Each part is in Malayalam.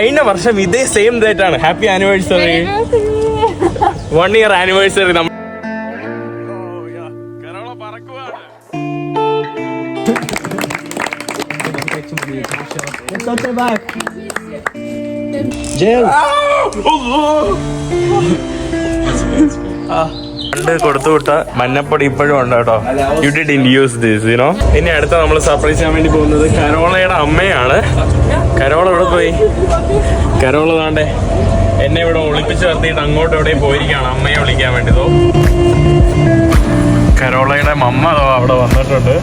കഴിഞ്ഞ വർഷം ഇതേ സെയിം ഡേറ്റ് ആണ്. Happy anniversary one year anniversary നമ്മൾ പണ്ട് കൊടുത്തുവിട്ട മഞ്ഞപ്പൊടി ഇപ്പോഴും ഉണ്ട് കേട്ടോ. You didn't use this you know ഇനി അടുത്ത നമ്മൾ സർപ്രൈസ് ചെയ്യാൻ വേണ്ടി പോകുന്നത് കരോളയുടെ അമ്മയാണ്. കരോള ഇവിടെ പോയി? കരോള താണ്ടേ എന്നെ ഇവിടെ ഒളിപ്പിച്ച് നിർത്തിയിട്ട് അങ്ങോട്ട് എവിടെയും പോയിരിക്കുകയാണ്. അമ്മയെ വിളിക്കാൻ വേണ്ടി തോ കരോളയുടെ മമ്മ അവിടെ വന്നിട്ടുണ്ട്.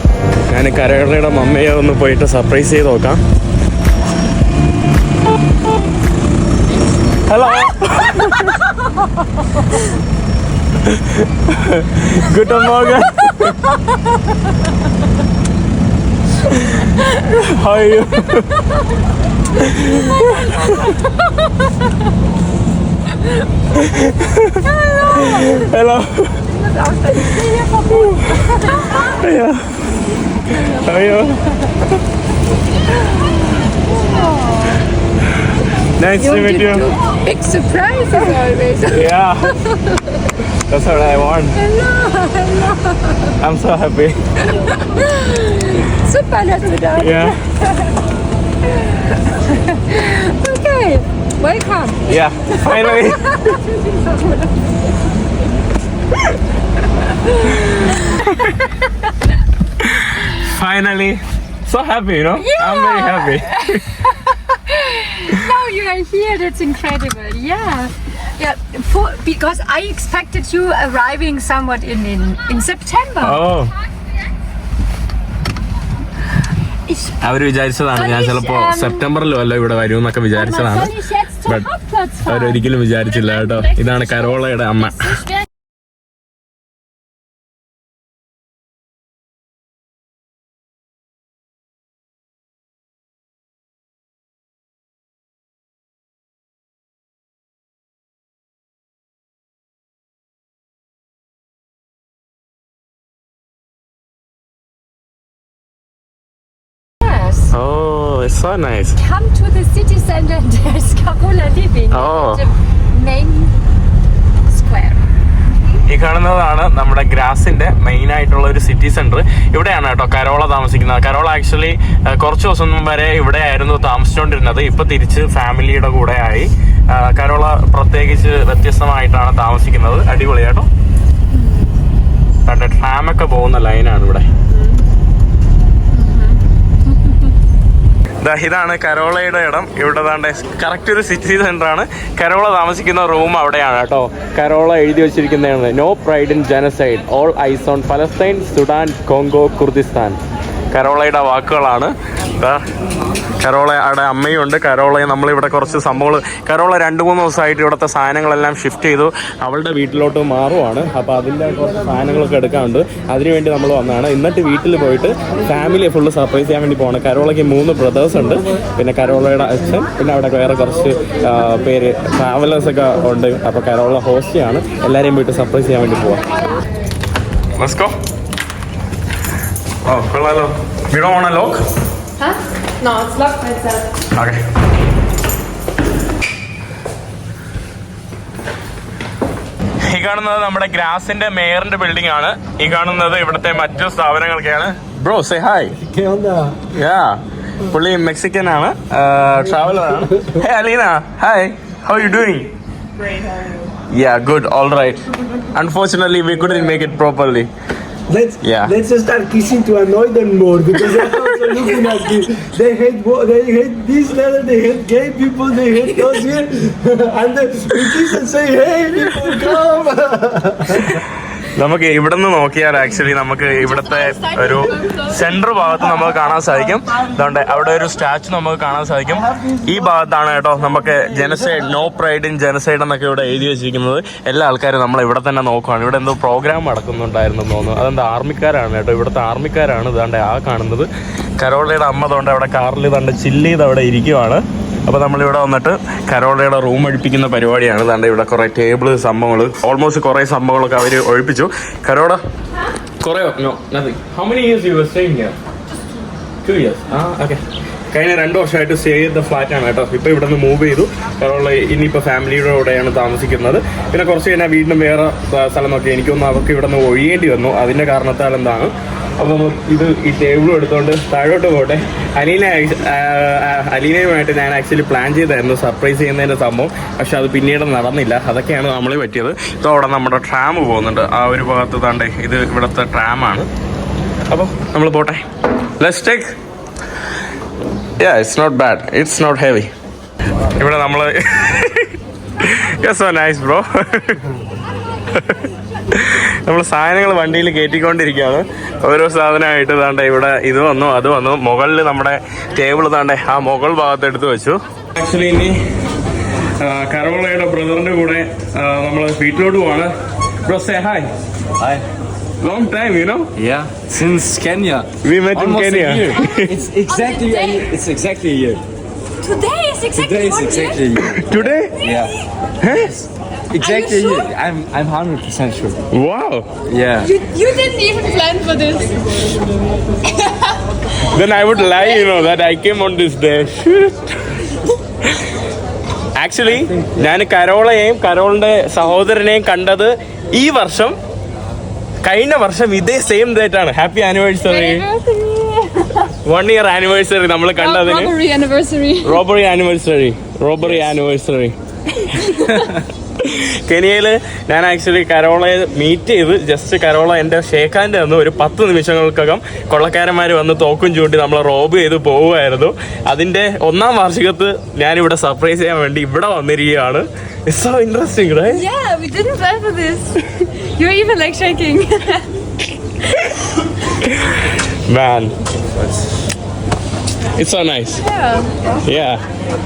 ഞാൻ കരോളയുടെ മമ്മയെ ഒന്ന് പോയിട്ട് സർപ്രൈസ് ചെയ്ത് നോക്കാം. Hello? Guten Morgen. How are you? Hello. Ja. How are you? Nice to meet you. Big surprises always. Yeah. That's what I want. Hello, hello. I'm so happy. Super euch. Yeah. Okay, welcome. Yeah. Finally. Finally. So happy, you know? I'm very happy. Now you are here, that's incredible. Yeah. Yeah, for, because I expected you arriving somewhat in, in, in September. Oh. അവർ വിചാരിച്ചതാണ് ഞാൻ ചിലപ്പോ സെപ്റ്റംബറിലോ അല്ല ഇവിടെ വരും എന്നൊക്കെ വിചാരിച്ചതാണ് fahren? അവരൊരിക്കലും വിചാരിച്ചില്ല കേട്ടോ ഇതാണ് കരോളയുടെ അമ്മ So it's so nice. Come to the city center there's Kakula living. Oh. The main square. ഈ കാണുന്നതാണ് നമ്മുടെ ഗ്രാസിന്റെ മെയിൻ ആയിട്ടുള്ള ഒരു സിറ്റി സെന്റർ ഇവിടെയാണ് കേട്ടോ കരോള താമസിക്കുന്നത് കരോള ആക്ച്വലി കുറച്ച് ദിവസം വരെ ഇവിടെ ആയിരുന്നു താമസിച്ചുകൊണ്ടിരുന്നത് ഇപ്പൊ തിരിച്ച് ഫാമിലിയുടെ കൂടെ ആയി കരോള പ്രത്യേകിച്ച് വ്യത്യസ്തമായിട്ടാണ് താമസിക്കുന്നത് അടിപൊളി കേട്ടോ കണ്ട ട്രാമൊക്കെ പോകുന്ന ലൈനാണ് ഇവിടെ ഇതാണ് കരോളയുടെ ഇടം. ഇവിടെ താണ്ട് കറക്റ്റ് ഒരു സിറ്റി സെന്റർ ആണ്. കരോള താമസിക്കുന്ന റൂം അവിടെയാണ് കേട്ടോ. കരോള എഴുതി വെച്ചിരിക്കുന്നതാണ്. No pride in genocide all eyes on on Palestine Sudan Congo Kurdistan കരോളയുടെ വാക്കുകളാണ്. ദാ അമ്മയും ഉണ്ട് കരോളയെ നമ്മളിവിടെ കുറച്ച് സംഭവങ്ങൾ കരോള രണ്ട് മൂന്ന് ദിവസമായിട്ട് ഇവിടുത്തെ സാധനങ്ങളെല്ലാം ഷിഫ്റ്റ് ചെയ്തു. അവളുടെ വീട്ടിലോട്ട് മാറുവാണ്. അപ്പോൾ അതിന്റെ കുറച്ച് സാധനങ്ങളൊക്കെ എടുക്കാറുണ്ട് അതിനുവേണ്ടി നമ്മൾ വന്നതാണ്. എന്നിട്ട് വീട്ടിൽ പോയിട്ട് ഫാമിലിയെ ഫുള്ള് സർപ്രൈസ് ചെയ്യാൻ വേണ്ടി പോകണം കരോളയ്ക്ക് മൂന്ന് ബ്രദേഴ്സ് ഉണ്ട്. പിന്നെ കരോളയുടെ അച്ഛൻ പിന്നെ അവിടെ വേറെ കുറച്ച് പേര് ട്രാവലേഴ്സൊക്കെ ഉണ്ട്. അപ്പോൾ കരോള ഹോസ്റ്റിയാണ് എല്ലാവരെയും പോയിട്ട് സർപ്രൈസ് ചെയ്യാൻ വേണ്ടി പോവാം. ഓ കൊള്ളാലോ. We don't want lock Huh? No, it's locked myself. Okay. ഈ കാണുന്നത് നമ്മുടെ ഗ്രാസിന്റെ മേയറിന്റെ ബിൽഡിംഗ് ആണ്. ഈ കാണുന്നത് ഇവിടുത്തെ മറ്റു സ്ഥാപനങ്ങളൊക്കെയാണ് bro say hi ¿Qué yeah പുള്ളി മെക്സിക്കൻ ആണ്. ട്രാവലർ ആണ് hey Alina hi how you doing yeah good all right unfortunately we could make it properly Let's Yeah. let's just start kissing to annoy them more because they're also looking at this. They hate they hate this letter, they hate gay people, they hate us here. and then we kiss and say, Hey people come നമുക്ക് ഇവിടെ നിന്ന് നോക്കിയാൽ ആക്ച്വലി നമുക്ക് ഇവിടുത്തെ ഒരു സെൻട്രൽ ഭാഗത്ത് നമുക്ക് കാണാൻ സാധിക്കും. അതുകൊണ്ട് അവിടെ ഒരു സ്റ്റാച്ചു നമുക്ക് കാണാൻ സാധിക്കും. ഈ ഭാഗത്താണ് കേട്ടോ നമുക്ക് genocide no pride in genocide എന്നൊക്കെ ഇവിടെ എഴുതി വെച്ചിരിക്കുന്നത്. എല്ലാ ആൾക്കാരും നമ്മൾ ഇവിടെ തന്നെ നോക്കുവാണ്. ഇവിടെ എന്തോ പ്രോഗ്രാം നടക്കുന്നുണ്ടായിരുന്നു തോന്നുന്നു. അതെന്താ ആർമിക്കാരാണ് കേട്ടോ. ഇവിടുത്തെ ആർമിക്കാരാണ് ഇതാണ്ട് ആ കാണുന്നത്. കരോളയുടെ അമ്മ തോണ്ട് അവിടെ കാറിൽ ഇതാണ്ട് ചില്ല് ചെയ്ത് അവിടെ ഇരിക്കുവാണ്. അപ്പോൾ നമ്മളിവിടെ വന്നിട്ട് കരോളയുടെ റൂം ഒഴിപ്പിക്കുന്ന പരിപാടിയാണ്. അതാണ്ട് ഇവിടെ കുറേ ടേബിൾ സംഭവങ്ങൾ ഓൾമോസ്റ്റ് കുറേ സംഭവങ്ങളൊക്കെ അവർ ഒഴിപ്പിച്ചു. കുറേ നോ ഹൗ ആ കഴിഞ്ഞ രണ്ട് വർഷമായിട്ട് സ്റ്റേ ചെയ്ത ഫ്ലാറ്റ് ആണ് കേട്ടോ. ഇപ്പോൾ ഇവിടെ നിന്ന് മൂവ് ചെയ്തു. കരോള ഇനിയിപ്പോൾ ഫാമിലിയുടെ കൂടെയാണ് താമസിക്കുന്നത്. പിന്നെ കുറച്ച് കഴിഞ്ഞാൽ വീണ്ടും വേറെ സ്ഥലമൊക്കെ സ്ഥലം നോക്കി. എനിക്കൊന്ന് അവർക്ക് ഇവിടെ നിന്ന് ഒഴിയേണ്ടി വന്നു. അതിന്റെ കാരണത്താൽ എന്താണ്? അപ്പം ഇത് ഈ ടേബിളും എടുത്തോണ്ട് താഴോട്ട് പോട്ടെ. അലീന അലീനയുമായിട്ട് ഞാൻ ആക്ച്വലി പ്ലാൻ ചെയ്തായിരുന്നു സർപ്രൈസ് ചെയ്യുന്നതിന്റെ സംഭവം. പക്ഷെ അത് പിന്നീട് നടന്നില്ല. അതൊക്കെയാണ് നമ്മൾ പറ്റിയത്. ഇതോടെ നമ്മുടെ ട്രാം പോകുന്നുണ്ട്. ആ ഒരു ഭാഗത്ത് താണ്ടേ ഇത് ഇവിടുത്തെ ട്രാമാണ് അപ്പോൾ നമ്മൾ പോട്ടെ. Let's take yeah it's not bad it's not heavy ഇവിടെ നമ്മൾ യെസ് സോ നൈസ് ബ്രോ നമ്മൾ സാധനങ്ങൾ വണ്ടിയിൽ കയറ്റിക്കൊണ്ടിരിക്കുകയാണ് ഓരോ സാധനമായിട്ട് താണ്ട ഇവിടെ ഇത് വന്നു അത് വന്നു മുകളിൽ നമ്മുടെ ടേബിൾ താണ്ടേ ആ മുകൾ ഭാഗത്ത് എടുത്ത് വെച്ചു ആക്ച്വലി ഇനി കരോളയുടെ ബ്രദറിന്റെ കൂടെ നമ്മൾ വീട്ടിലോട്ട് പോവാണ് bro say hi Hi. Long time you know Yeah, since Kenya. We met in in Kenya. a year. It's exactly a year. It's exactly a year. Today is exactly Today is exactly a year. Today? Yeah. Exactly sure? I'm I'm hundred percent sure. Wow. Yeah. You, you didn't even plan for this. then I would lie, you know, that I came on this day. Actually ഞാൻ കരോളയെയും കരോളിന്റെ സഹോദരനെയും കണ്ടത് ഈ വർഷം കഴിഞ്ഞ വർഷം ഇതേ സെയിം ഡേറ്റ് ആണ് happy anniversary one year anniversary നമ്മൾ കണ്ടതിന് Robbery anniversary. Robbery anniversary robbery anniversary കെനിയയിൽ ഞാൻ ആക്ച്വലി കരോളയെ മീറ്റ് ചെയ്ത് ജസ്റ്റ് കരോള എന്റെ ഷേഖാന്റെ വന്ന് ഒരു പത്ത് നിമിഷങ്ങൾക്കകം കൊള്ളക്കാരന്മാർ വന്ന് തോക്കും ചൂണ്ടി നമ്മളെ റോബ് ചെയ്ത് പോവുമായിരുന്നു അതിന്റെ ഒന്നാം വാർഷികത്ത് ഞാനിവിടെ സർപ്രൈസ് ചെയ്യാൻ വേണ്ടി ഇവിടെ വന്നിരിക്കുകയാണ് ഇറ്റ്സ് സോ ഇൻട്രസ്റ്റിംഗ് റൈ Yeah, we didn't plan for this. You're even like shaking. Man it's so nice. yeah. Yeah.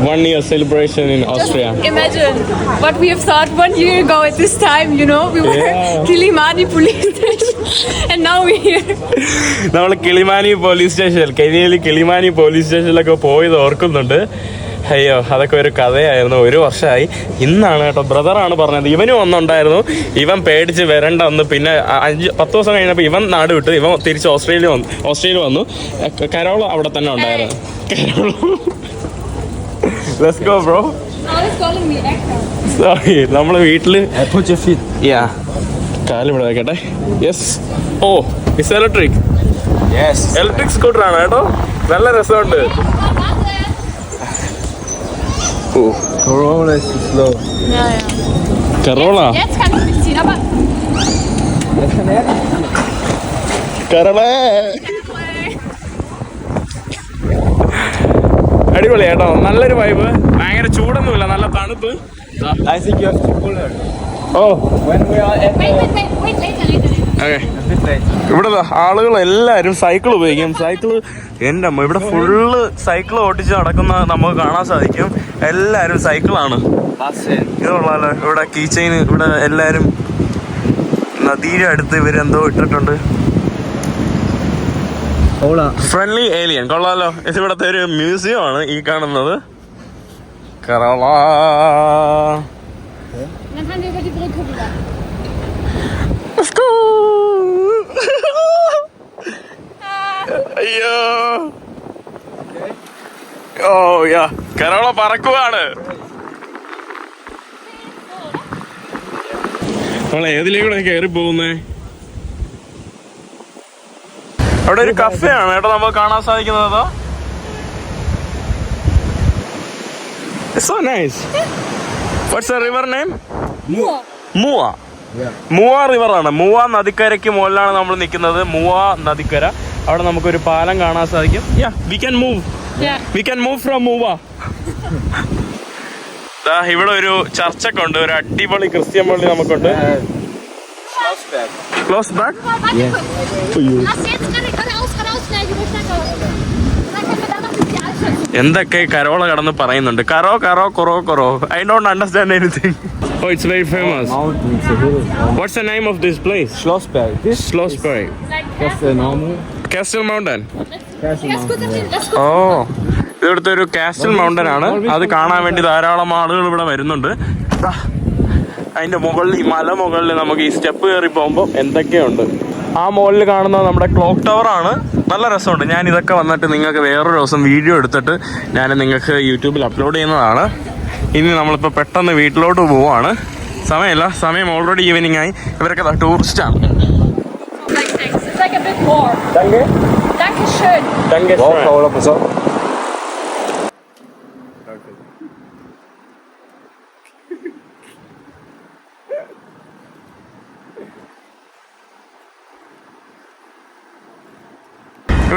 One year celebration in Just Austria. Imagine what we have thought one year ago at this time, you know? We were Yeah. Kilimani police station and now we're here. നമ്മൾ കിളിമാനി പോലീസ് സ്റ്റേഷൻ കെനിയയിൽ കിളിമാനി പോലീസ് സ്റ്റേഷനിലൊക്കെ പോയത് ഓർക്കുന്നുണ്ട് അയ്യോ അതൊക്കെ ഒരു കഥയായിരുന്നു. ഒരു വർഷമായി ഇന്നാണ് കേട്ടോ ബ്രദറാണ് പറഞ്ഞത്. ഇവനും ഒന്നുണ്ടായിരുന്നു ഇവൻ പേടിച്ച് വരണ്ട വന്ന് പിന്നെ അഞ്ച് പത്ത് ദിവസം കഴിഞ്ഞപ്പോൾ ഇവൻ നാട് വിട്ടു. ഇവൻ തിരിച്ച് ഓസ്ട്രേലിയ വന്നു ഓസ്ട്രേലിയ വന്നു. കരോൾ അവിടെ തന്നെ ഉണ്ടായിരുന്നു. Carol let's go bro. Sorry നമ്മൾ വീട്ടിൽ Uh, put your feet. Yeah കാൽ വെക്കട്ടെ. Yes oh is electric. Electric scooter ആണ് കേട്ടോ. നല്ല രസമുണ്ട്. ഓ Corona is slow. Ja, ja. Carola. Jetzt jetzt kann ich mich ziehen, aber Carola. അടിപൊളി കേട്ടോ നല്ലൊരു വൈബ് ഭയങ്കര ചൂടൊന്നുമില്ല നല്ല തണുപ്പ് I think you have to pull her. Oh When we are ഇവിടെ ആളുകൾ എല്ലാവരും സൈക്കിൾ ഉപയോഗിക്കും. സൈക്കിൾ എന്റെ അമ്മ ഇവിടെ ഫുള്ള് സൈക്കിൾ ഓടിച്ച് നടക്കുന്ന നമുക്ക് കാണാൻ സാധിക്കും. എല്ലാരും സൈക്കിളാണ്. ഇതുള്ളല്ലോ ഇവിടെ കീ ചെയിൻ ഇവിടെ എല്ലാവരും നദിയുടെ അടുത്ത് ഇവരെന്തോ ഇട്ടിട്ടുണ്ട്. ഫ്രണ്ട്ലി ഏലിയൻ കൊള്ളാലോ. ഇത് ഇവിടുത്തെ ഒരു മ്യൂസിയം ആണ് ഈ കാണുന്നത്. കറളാ. Let's go. അയ്യോ. ഓ യാ. കരോള പറക്കുവാണ്. നമ്മൾ ഏതിലേക്കൂടെ കയറി പോകുന്നേ? അവിടെ ഒരു കഫേ ആണ് കേട്ടോ നമുക്ക് കാണാൻ സാധിക്കുന്നത് so nice what's river name Mua Mua river റിവറാണ് മൂവാ നദിക്കരയ്ക്ക് മുകളിലാണ് നമ്മൾ നിൽക്കുന്നത്. മൂവാ നദിക്കര. അവിടെ നമുക്കൊരു പാലം കാണാൻ സാധിക്കും. Yeah we can move Yeah. We can move from Mur. ദാ ഇവിടെ ഒരു ചർച്ചൊക്കെ ഉണ്ട് ഒരു അടിപൊളി ക്രിസ്ത്യൻ പള്ളി നമുക്കുണ്ട്. Close back. എന്തൊക്കെ കരോള കടന്ന് പറയുന്നുണ്ട്. കറോ കറോ കൊറോ കൊറോ. I don't understand anything oh very famous. Oh, Mountains, a hill. What's the name of this place? Schlossberg. This Schlossberg. Like, Castle mountain Castle Mountain. Oh. ഇവിടുത്തെ ഒരു കാസ്റ്റൽ മൗണ്ടൻ ആണ് അത് കാണാൻ വേണ്ടി ധാരാളം ആളുകൾ ഇവിടെ വരുന്നുണ്ട് അതിന്റെ മുകളിൽ ഈ മല മുകളിൽ നമുക്ക് ഈ സ്റ്റെപ്പ് കയറി പോകുമ്പോൾ എന്തൊക്കെയുണ്ട് ആ മുകളിൽ കാണുന്ന നമ്മുടെ ക്ലോക്ക് ടവർ ആണ് നല്ല രസമുണ്ട് ഞാൻ ഇതൊക്കെ വന്നിട്ട് നിങ്ങൾക്ക് വേറൊരു ദിവസം വീഡിയോ എടുത്തിട്ട് ഞാൻ നിങ്ങൾക്ക് യൂട്യൂബിൽ അപ്ലോഡ് ചെയ്യുന്നതാണ് ഇനി നമ്മളിപ്പോൾ പെട്ടെന്ന് വീട്ടിലോട്ട് പോവാണ്. സമയമില്ല. സമയം ഓൾറെഡി ഈവനിങ് ആയി. ഇവരൊക്കെ ടൂറിസ്റ്റാണ് ആണ്. Danke like a bit more. Wow,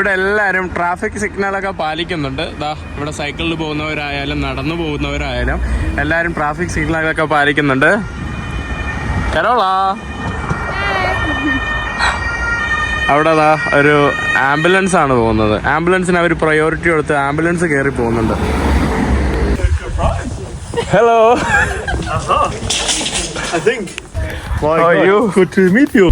ഇവിടെ എല്ലാവരും ട്രാഫിക് സിഗ്നലൊക്കെ പാലിക്കുന്നുണ്ട് ദാ ഇവിടെ സൈക്കിളിൽ പോകുന്നവരായാലും നടന്നു പോകുന്നവരായാലും എല്ലാവരും ട്രാഫിക് സിഗ്നലൊക്കെ പാലിക്കുന്നുണ്ട് കരോളാ അവിടെ ദാ ഒരു ആംബുലൻസ് ആണ് പോകുന്നത് ആംബുലൻസിന് അവർ പ്രയോറിറ്റി കൊടുത്ത് ആംബുലൻസ് കയറി പോകുന്നുണ്ട് hello I think. My How are you? Good to meet you.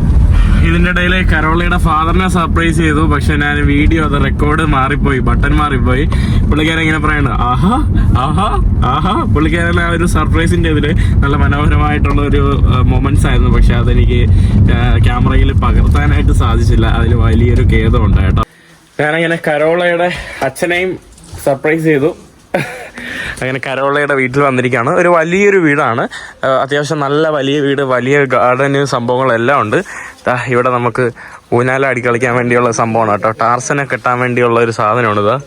ഇതിന്റെ ഇടയിൽ കരോളയുടെ ഫാദറിനെ സർപ്രൈസ് ചെയ്തു. പക്ഷെ ഞാൻ വീഡിയോ അത് റെക്കോർഡ് മാറിപ്പോയി ബട്ടൺ മാറിപ്പോയി. പുള്ളിക്കാരൻ ഇങ്ങനെ പറയണ ആഹാ ആഹാ ആഹാ. പുള്ളിക്കാരൻ ആ ഒരു സർപ്രൈസിന്റെ ഇതിൽ നല്ല മനോഹരമായിട്ടുള്ള ഒരു മൊമെന്റ്സ് ആയിരുന്നു. പക്ഷെ അതെനിക്ക് ക്യാമറയിൽ പകർത്താനായിട്ട് സാധിച്ചില്ല. അതിൽ വലിയൊരു ഖേദമുണ്ട് കേട്ടോ. ഞാനങ്ങനെ കരോളയുടെ അച്ഛനെയും സർപ്രൈസ് ചെയ്തു. അങ്ങനെ കരോളയുടെ വീട്ടിൽ വന്നിരിക്കുകയാണ്. ഒരു വലിയൊരു വീടാണ്. അത്യാവശ്യം നല്ല വലിയ വീട് വലിയ ഗാർഡന് സംഭവങ്ങളെല്ലാം ഉണ്ട്. ഇവിടെ നമുക്ക് ഊഞ്ഞാലാടി കളിക്കാൻ വേണ്ടിയുള്ള സംഭവമാണ് കേട്ടോ. ടാർസനെ കെട്ടാൻ വേണ്ടിയുള്ള ഒരു സാധനമാണ് ഇതാ.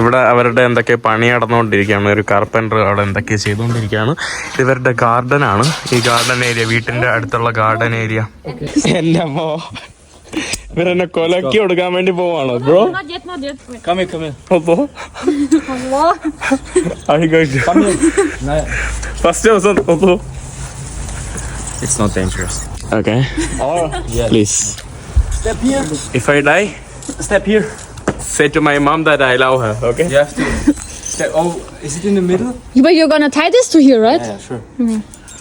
ഇവിടെ അവരുടെ എന്തൊക്കെ പണി നടന്നുകൊണ്ടിരിക്കുകയാണ്. ഒരു കാർപ്പന്റർ അവിടെ എന്തൊക്കെ ചെയ്തുകൊണ്ടിരിക്കുകയാണ്. ഇവരുടെ ഗാർഡനാണ് ഈ ഗാർഡൻ ഏരിയ വീട്ടിന്റെ അടുത്തുള്ള ഗാർഡൻ ഏരിയ എന്റെ ഇവരെന്നെ കൊലക്കി കൊടുക്കാൻ വേണ്ടി പോവാണോ bro Not yet, not yet. Wait. Komm her, komm her. അപ്പോ Nein. ഫസ്റ്റ് ദിവസം അപ്പോ It's not dangerous. Okay. Or, yeah. Please. Step here. If I die, Step here. say to my mom that I love her. Okay. You have to. Step. Oh, is it in the middle? But you're gonna tie this to here, right? Yeah, sure.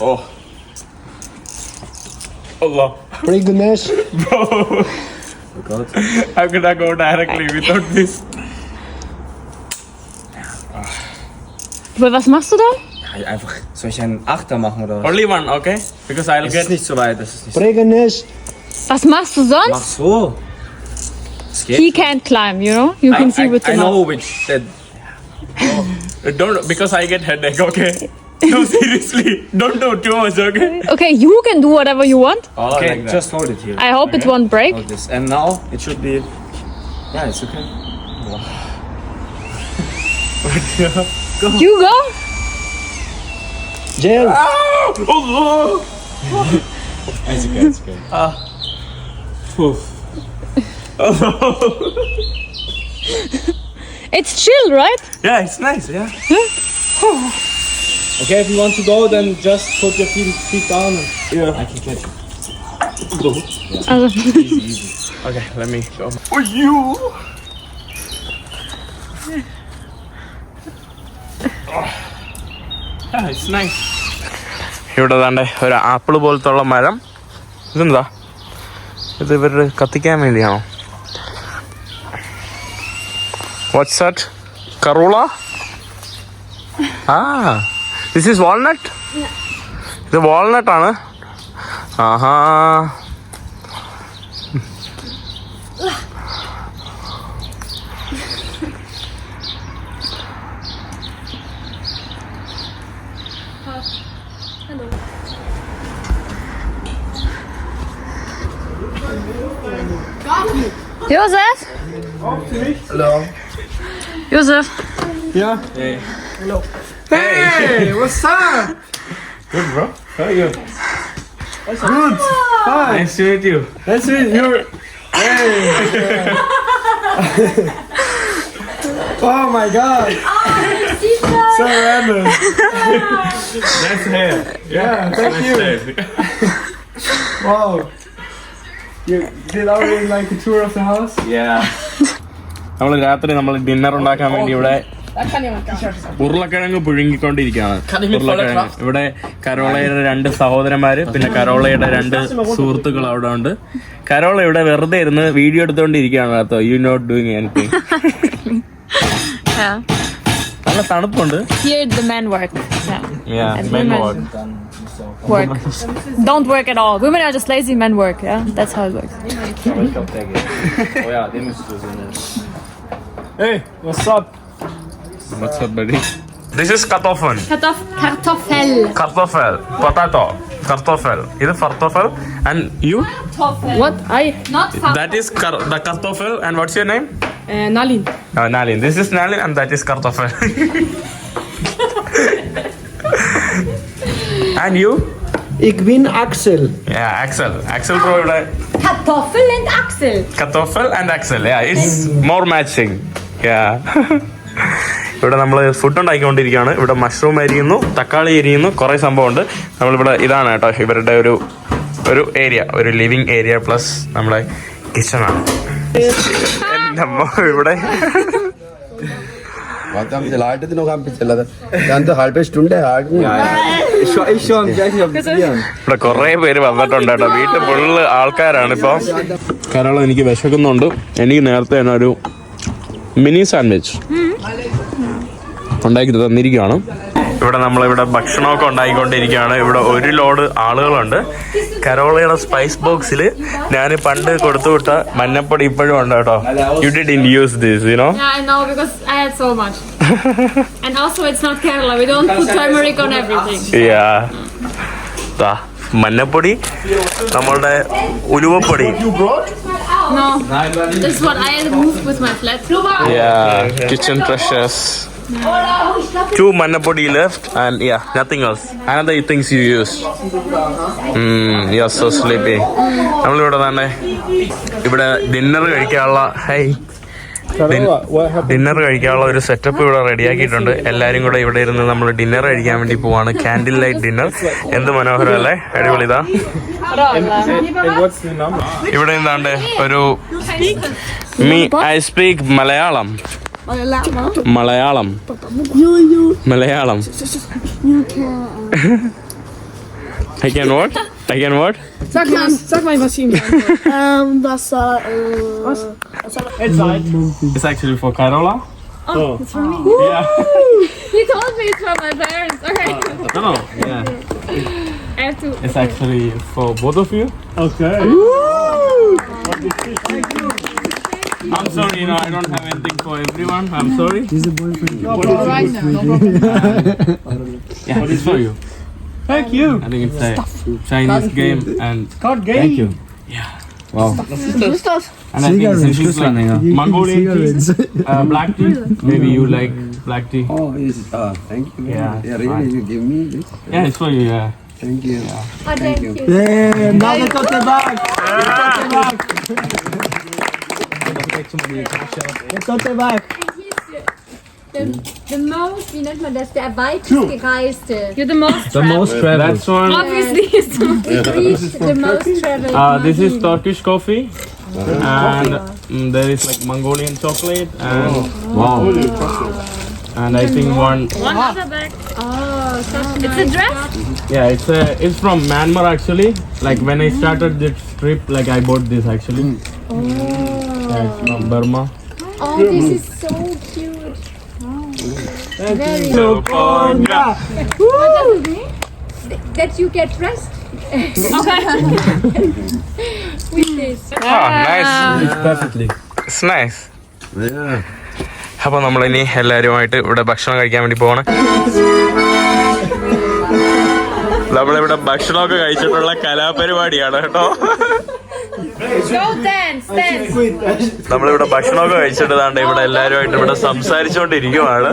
Oh. Allah. Pray Ganesh. Bro, Oh God. how could I go directly without this? Aber was machst du da? Ja, Einfach. Soll ich einen Achter machen oder was? Only one, okay? Because I'll Es get. ist nicht so weit. Das ist nicht so. Ganesh. Was machst du Mach sonst? so. Es geht. He can't climb, you know? You I, can see I, with I the know mouth. which. That, don't because I get headache. Okay. No, seriously, don't do too much. Okay. Okay, you can do whatever you want. Oh, Okay, like just hold it here. I hope it won't break. Hold this. And now it should be. Yeah, it's okay. You go. Jail. Allah. It's okay, it's okay. Ah. It's chill, right? Yeah, it's nice. Yeah. Okay, if you want to go, then just put your feet, feet down and yeah. I can catch you. Go. Yeah. Easy, easy. Okay, let me go. For you. Ah, it's nice. ഇവിടെ താണ്ടെ ഒരു ആപ്പിൾ പോലത്തുള്ള മരം ഇതെന്താ ഇത് ഇവരുടെ കത്തിക്കാൻ വേണ്ടിയാണോ വാട്ട്സ് ദാറ്റ് കറൂള ആ ദിസ് ഈസ് വാൾനട്ട് ഇത് വാൾനട്ട് ആണ് ആഹാ Josef? Hello. Josef. Yeah. Hey. Hey, what's up? Good bro. How are you? Good. Hi. Nice to meet you. That's it. You're. Hey. oh my God. So random. Nice hair. Yeah. Thank you. Wow. You did already like a tour of the house? Yeah. നമ്മൾ രാത്രി നമ്മൾ ഡിന്നർ ഉണ്ടാക്കാൻ വേണ്ടി ഇവിടെ ഉരുളക്കിഴങ്ങ് പുഴുങ്ങിക്കൊണ്ടിരിക്കുകയാണ് ഉരുളക്കിഴങ്ങ് ഇവിടെ കരോളയുടെ രണ്ട് സഹോദരന്മാര് പിന്നെ കരോളയുടെ രണ്ട് സുഹൃത്തുക്കൾ അവിടെ ഉണ്ട് കരോള ഇവിടെ വെറുതെ ഇരുന്ന് വീഡിയോ എടുത്തോണ്ടിരിക്കുകയാണ് കേട്ടോ യു നോട്ട് ഡൂയിങ് എനിത്തിങ്. നല്ല തണുപ്പുണ്ട്. Work. Don't work at all. Women are just lazy, men work. Yeah, that's how it works. Hey, what's up? What's up, buddy? This is kartoffel. Kartoffel. Kartoffel. Potato. Kartoffel. Is it kartoffel. And you? Kartoffel. What? I Not. That is kar- the kartoffel. And what's your name? uh, Nalin. Oh, Nalin. This is Nalin and that is kartoffel. and you? Ik ben Axel. Yeah, Axel. Axel probably Kartoffel and Axel. kartoffel and Axel. Yeah, it's more matching. Yeah. ഇവിടെ നമ്മൾ ഫുഡ് ഉണ്ടാക്കിക്കൊണ്ടിരിക്കുകയാണ്. ഇവിടെ മഷ്റൂം അരിയുന്നു തക്കാളി അരിയുന്നു കുറേ സംഭവമുണ്ട്. നമ്മളിവിടെ ഇതാണ് കേട്ടോ ഇവരുടെ ഒരു ഒരു ഏരിയ ഒരു ലിവിങ് ഏരിയ പ്ലസ് നമ്മുടെ കിച്ചണാണ് ഇവിടെ. ഇവിടെ കുറെ പേര് വന്നിട്ടുണ്ട് വീട്ടിൽ ഫുള്ള് ആൾക്കാരാണ് ഇപ്പൊ. കാരണം എനിക്ക് വിശക്കുന്നുണ്ട്. എനിക്ക് നേരത്തെ തന്നെ ഒരു മിനി സാൻഡ്വിച്ച്. ഉണ്ടാക്കി തന്നിരിക്കുകയാണ് ഇവിടെ നമ്മളിവിടെ ഭക്ഷണമൊക്കെ ഉണ്ടാക്കിക്കൊണ്ടിരിക്കുകയാണ് ഇവിടെ ഒരു ലോഡ് ആളുകളുണ്ട് കരോളയുടെ സ്പൈസ് ബോക്സിൽ ഞാൻ പണ്ട് കൊടുത്തുവിട്ട മഞ്ഞപ്പൊടി ഇപ്പോഴും ഉണ്ട് കേട്ടോ you didn't use this Yeah, so much. and also, it's not Kerala. We don't put turmeric on everything. മഞ്ഞപ്പൊടി നമ്മളുടെ ഉലുവപ്പൊടി No. This is what I with my flat. Yeah, kitchen treasures. Two manapodi left and yeah, nothing else. Another things you use. Mm, you're so sleepy. നമ്മളിവിടെ തന്നെ ഇവിടെ ഡിന്നർ കഴിക്കാനുള്ള ഹൈ? ഡിന്നർ കഴിക്കാനുള്ള ഒരു സെറ്റപ്പ് ഇവിടെ റെഡിയാക്കിയിട്ടുണ്ട് എല്ലാരും കൂടെ ഇവിടെ ഇരുന്ന് നമ്മൾ ഡിന്നർ കഴിക്കാൻ വേണ്ടി പോവാണ് കാൻഡിൽ ലൈറ്റ് ഡിന്നർ എന്ത് മനോഹരം അല്ലേ അടിപൊളി ഇതാ And what's the number? ഇവിടെ എന്താണ്ട് ഒരു me I speak Malayalam Malayalam Malayalam I can what? I can what? Sag mal, sag mal was ihm. ähm, das war. Äh, It's actually for Carola. Oh. Yeah. He told me it's for my parents. Okay. No, no. Yeah. I have to. It's actually for both of you. Okay. I'm sorry, you know, I don't have anything for everyone. I'm sorry. No problem right now. Yeah, it's for you. Thank you. I think it's a Chinese game and Card game. Thank you. Yeah. Wow. Sisters. And I think this is like Mongolian tea, uh, black tea. Maybe you like black tea. Oh, is uh, thank you. Yeah, yeah really, you give me this. Yeah, it's for you. Yeah. Thank you. Oh, thank you. Yeah, another tote bag. Tote bag. The, the most, wie nennt man das, der weitest gereiste. You're the most. The most traveled. That's one. Obviously, it's Reached the most traveled. Uh, this is Turkish coffee, and mm, there is like Mongolian chocolate, and wow, and I think one. one other bag. Oh, such It's a dress. Yeah, it's a it's from Myanmar actually. Like when I started this trip, like I bought this actually. Yeah, it's from Burma. Oh, this is so cute. Very So, What does it mean? Th- That you get dressed with this. Ah, nice. Perfectly. It's nice. Yeah. അപ്പൊ നമ്മളിനി എല്ലാവരുമായിട്ട് ഇവിടെ ഭക്ഷണം കഴിക്കാൻ വേണ്ടി പോവാണ് നമ്മളിവിടെ ഭക്ഷണമൊക്കെ കഴിച്ചിട്ടുള്ള കലാപരിപാടിയാണ് കേട്ടോ. നമ്മളിവിടെ ഭക്ഷണമൊക്കെ കഴിച്ചിട്ട് ദാണ്ട് ഇവിടെ എല്ലാവരുമായിട്ട് ഇവിടെ സംസാരിച്ചുകൊണ്ടിരിക്കുവാണ്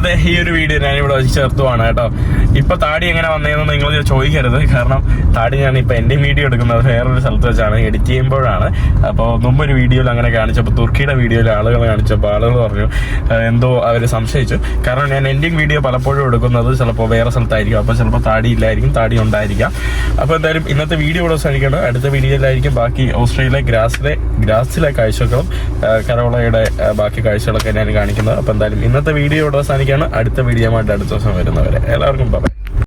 ഇന്നത്തെ ഈ ഒരു വീഡിയോ ഞാൻ ഇവിടെ ചേർത്തുവാണ് കേട്ടോ. ഇപ്പൊ താടി എങ്ങനെ വന്നതെന്ന് നിങ്ങൾ ചോദിക്കരുത്. കാരണം താടി ഞാൻ ഇപ്പൊ എന്റെ വീഡിയോ എടുക്കുന്നത് വേറൊരു സ്ഥലത്ത് വെച്ചാണ് എഡിറ്റ് ചെയ്യുമ്പോഴാണ്. അപ്പോൾ മുമ്പൊരു വീഡിയോയിൽ അങ്ങനെ കാണിച്ചപ്പോൾ തുർക്കിയുടെ വീഡിയോയിൽ ആളുകൾ കാണിച്ചപ്പോൾ ആളുകൾ പറഞ്ഞു എന്തോ അവർ സംശയിച്ചു. കാരണം ഞാൻ എൻഡിങ് വീഡിയോ പലപ്പോഴും എടുക്കുന്നത് ചിലപ്പോൾ വേറെ സ്ഥലത്തായിരിക്കും. അപ്പോൾ ചിലപ്പോൾ താടി ഇല്ലായിരിക്കും താടി ഉണ്ടായിരിക്കാം. അപ്പോൾ എന്തായാലും ഇന്നത്തെ വീഡിയോ ഇവിടെ സഹിക്കണം അടുത്ത വീഡിയോയിലായിരിക്കും ബാക്കി ഓസ്ട്രേലിയ ഗ്രാസിലെ ഗ്രാസിലെ കാഴ്ചകളും കരോളയുടെ ബാക്കി കാഴ്ചകളൊക്കെ ഞാൻ കാണിക്കുന്നത്. അപ്പോൾ എന്തായാലും ഇന്നത്തെ വീഡിയോ ഇവിടെ അവസാനിക്കുകയാണ് അടുത്ത വീഡിയോ ആയിട്ട് അടുത്ത ദിവസം വരുന്നവരെ. എല്ലാവർക്കും ബൈ